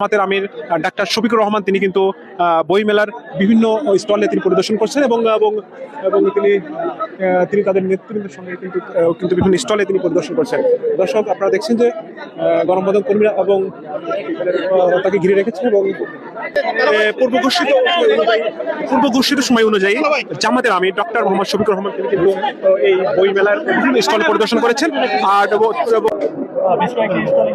আমাদের আমির ডাক্তার শফিকুর রহমান তিনি কিন্তু বইমেলার বিভিন্ন স্টলে তিনি পরিদর্শন করছেন এবং এবং তিনি তিনি তাদের নেতৃবৃন্দের সঙ্গে কিন্তু কিন্তু বিভিন্ন স্টলে তিনি পরিদর্শন করছেন। দর্শক, আপনারা দেখছেন যে গণমাধ্যম কর্মীরা এবং তাকে ঘিরে রেখেছেন এবং পূর্ব ঘোষিত পূর্ব ঘোষিত সময় অনুযায়ী জামাতের আমির ডক্টর মোহাম্মদ শফিকুর রহমান তিনি কিন্তু এই বইমেলার বিভিন্ন স্টলে পরিদর্শন করেছেন। আর বেশ কয়েকটি স্থলে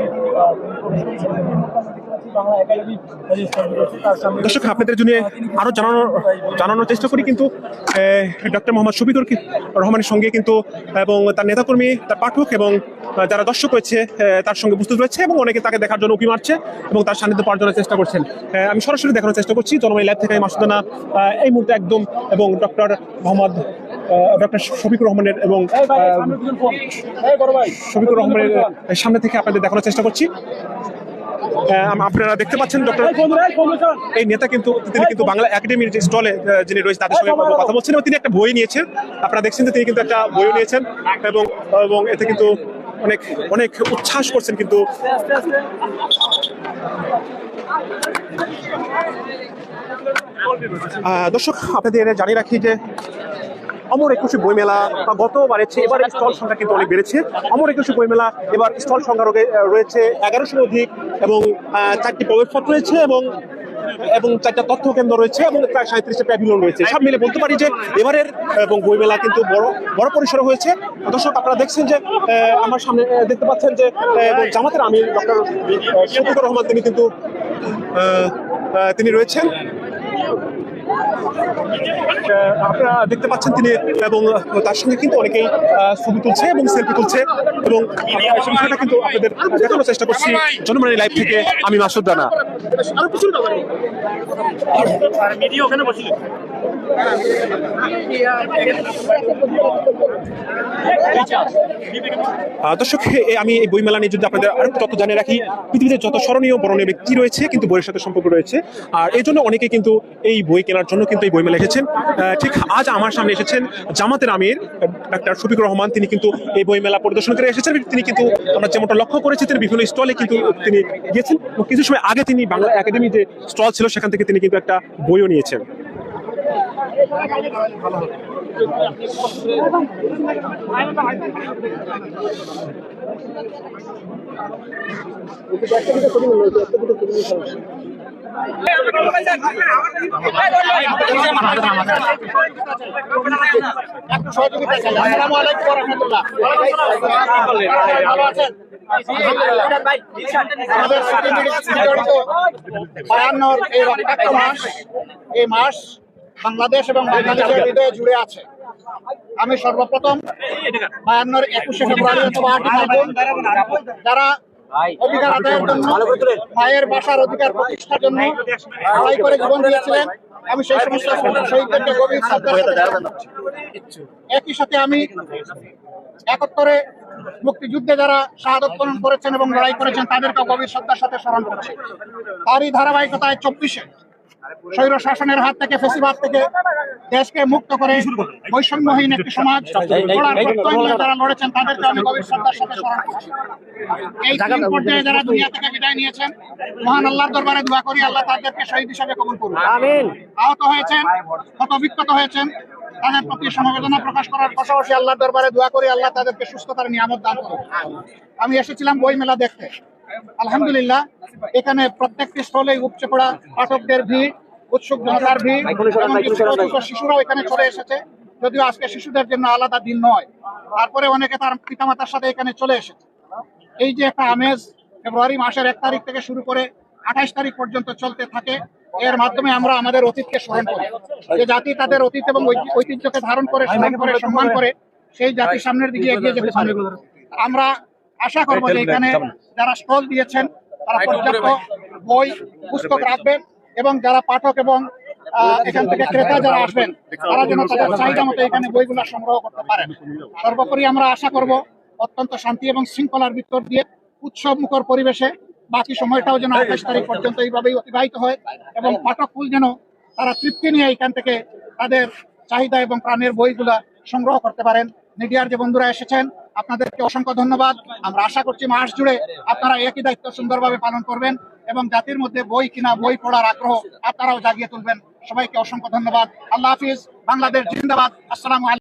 দর্শক আপনাদের জন্য আরও জানানোর জানানোর চেষ্টা করি কিন্তু ডক্টর মোহাম্মদ শফিকুর রহমানের সঙ্গে কিন্তু এবং তার নেতাকর্মী তার পাঠক এবং যারা দর্শক রয়েছে তার সঙ্গে উপস্থিত রয়েছে এবং অনেকে তাকে দেখার জন্য উঁকি মারছে এবং তার সান্নিধ্য পাওয়ার জন্য চেষ্টা করছেন। আমি সরাসরি দেখানোর চেষ্টা করছি জনময় ল্যাব থেকে আমি মাসুদানা এই মুহূর্তে একদম এবং ডক্টর মোহাম্মদ ডক্টর শফিকুর রহমানের এবং শফিকুর রহমানের সামনে থেকে আপনাদের দেখানোর চেষ্টা করছি। আপনারা দেখতে পাচ্ছেন ডক্টর এই নেতা কিন্তু তিনি কিন্তু বাংলা একাডেমির যে স্টলে যিনি রয়েছে তাদের সঙ্গে কথা বলছেন এবং তিনি একটা বই নিয়েছেন। আপনারা দেখছেন যে তিনি কিন্তু একটা বইও নিয়েছেন এবং এবং এতে কিন্তু অনেক অনেক উচ্ছ্বাস করছেন কিন্তু। দর্শক আপনাদের জানিয়ে রাখি যে অমর একুশে বইমেলা, বা গতবারের চেয়ে এবার স্টল সংখ্যা কিন্তু অনেক বেড়েছে। অমর একুশে বইমেলা, এবার স্টল সংখ্যা রয়েছে এগারোশোর অধিক এবং চারটি প্রবেশপত্র রয়েছে এবং এবং চারটা তথ্য কেন্দ্র রয়েছে এবং প্রায় সাঁত্রিশটা প্যাভিলিয়ন রয়েছে। সব মিলে বলতে পারি যে এবারের এবং বইমেলা কিন্তু বড় বড় পরিসরে হয়েছে। দর্শক, আপনারা দেখছেন যে আমার সামনে দেখতে পাচ্ছেন যে জামাতের আমির ডক্টর শফিকুর রহমান তিনি কিন্তু তিনি রয়েছেন। আপনারা দেখতে পাচ্ছেন তিনি এবং তার সঙ্গে কিন্তু অনেকেই ছবি তুলছে এবং সেলফি তুলছে এবং বিষয়টা কিন্তু আপনাদের দেখানোর চেষ্টা করছি জনমনি লাইভ থেকে আমি মাসুদ রানা। দর্শক আমি এই বইমেলা নিয়ে যদি আপনাদের আরেকটু তথ্য জানিয়ে রাখি পৃথিবীতে যত স্মরণীয় বরণীয় ব্যক্তি রয়েছে কিন্তু বইয়ের সাথে সম্পর্ক রয়েছে। আর এই জন্য অনেকে কিন্তু এই বই কেনার জন্য কিন্তু এই বইমেলা এসেছেন। ঠিক আজ আমার সামনে এসেছেন জামাতের আমির ডাক্তার শফিকুর রহমান। তিনি কিন্তু এই বইমেলা পরিদর্শন করে এসেছেন। তিনি কিন্তু আমরা যেমনটা লক্ষ্য করেছি, তিনি বিভিন্ন স্টলে কিন্তু তিনি গিয়েছেন। কিছু সময় আগে তিনি বাংলা একাডেমি যে স্টল ছিল, সেখান থেকে তিনি কিন্তু একটা বইও নিয়েছেন। একটু আমাদের বায়ান্নর এই রক্তাক্ত মাস এই মাস বাংলাদেশ এবং বাংলাদেশের হৃদয়ে জুড়ে আছে আমি সর্বপ্রথম বায়ান্নর একুশে ফেব্রুয়ারি অথবা যারা অধিকার আদায়ের জন্য মায়ের বাসার অধিকার প্রতিষ্ঠার জন্য লড়াই করে জীবন দিয়েছিলেন। আমি সেই সমস্ত শহীদদেরকে গভীর একই সাথে আমি একাত্তরে মুক্তিযুদ্ধে যারা শাহাদত বরণ করেছেন এবং লড়াই করেছেন তাদেরকে গভীর শ্রদ্ধার সাথে স্মরণ করছি। তারই ধারাবাহিকতায় চব্বিশে স্বৈর শাসনের হাত থেকে ফেসিবাদ থেকে দেশকে মুক্ত করে বৈষম্যহীন একটি সমাজ গড়ার প্রত্যয় নিয়ে যারা লড়েছেন তাদেরকে আমি গভীর শ্রদ্ধার সাথে স্মরণ করছি। এই তিন পর্যায়ে যারা দুনিয়া থেকে বিদায় নিয়েছেন মহান আল্লাহর দরবারে দোয়া করি আল্লাহ তাদেরকে শহীদ হিসাবে কবুল করুন। আহত হয়েছেন ক্ষত বিক্ষত হয়েছেন তাদের প্রতি সমবেদনা প্রকাশ করার পাশাপাশি আল্লাহর দরবারে দোয়া করি আল্লাহ তাদেরকে সুস্থতার নিয়ামত দান করুন। আমি এসেছিলাম বই মেলা দেখতে। আলহামদুলিল্লাহ, এখানে প্রত্যেকটি স্থলে উপচে পড়া পাঠকদের ভিড়, উৎসুক জনতার ভিড় শিশুরাও এখানে চলে এসেছে। যদিও আজকে শিশুদের জন্য আলাদা দিন নয়, তারপরে অনেকে তার পিতামাতার সাথে এখানে চলে এসেছে। এই যে একটা আমেজ, ফেব্রুয়ারি মাসের এক তারিখ থেকে শুরু করে আঠাইশ তারিখ পর্যন্ত চলতে থাকে, এর মাধ্যমে আমরা আমাদের অতীতকে স্মরণ করি। যে জাতি তাদের অতীত এবং ঐতিহ্যকে ধারণ করে, স্মরণ করে, সম্মান করে, সেই জাতির সামনের দিকে এগিয়ে যেতে পারে। আমরা আশা করব যে এখানে যারা স্টল দিয়েছেন তারা পর্যাপ্ত বই পুস্তক রাখবেন এবং যারা পাঠক এবং আহ, এখান থেকে ক্রেতা যারা আসবেন তারা যেন তাদের চাহিদা মতো এখানে বইগুলো সংগ্রহ করতে পারেন। সর্বোপরি আমরা আশা করব অত্যন্ত শান্তি এবং শৃঙ্খলার ভিতর দিয়ে উৎসব মুখর পরিবেশে বাকি সময়টাও যেন আঠাশ তারিখ পর্যন্ত এইভাবেই অতিবাহিত হয় এবং পাঠককুল যেন তারা তৃপ্তি নিয়ে এখান থেকে তাদের চাহিদা এবং প্রাণের বইগুলা সংগ্রহ করতে পারেন। মিডিয়ার যে বন্ধুরা এসেছেন, আপনাদেরকে অসংখ্য ধন্যবাদ। আমরা আশা করছি মাস জুড়ে আপনারা একই দায়িত্ব সুন্দরভাবে পালন করবেন এবং জাতির মধ্যে বই কিনা, বই পড়ার আগ্রহ আপনারাও জাগিয়ে তুলবেন। সবাইকে অসংখ্য ধন্যবাদ। আল্লাহ হাফিজ, বাংলাদেশ জিন্দাবাদ। আসসালামু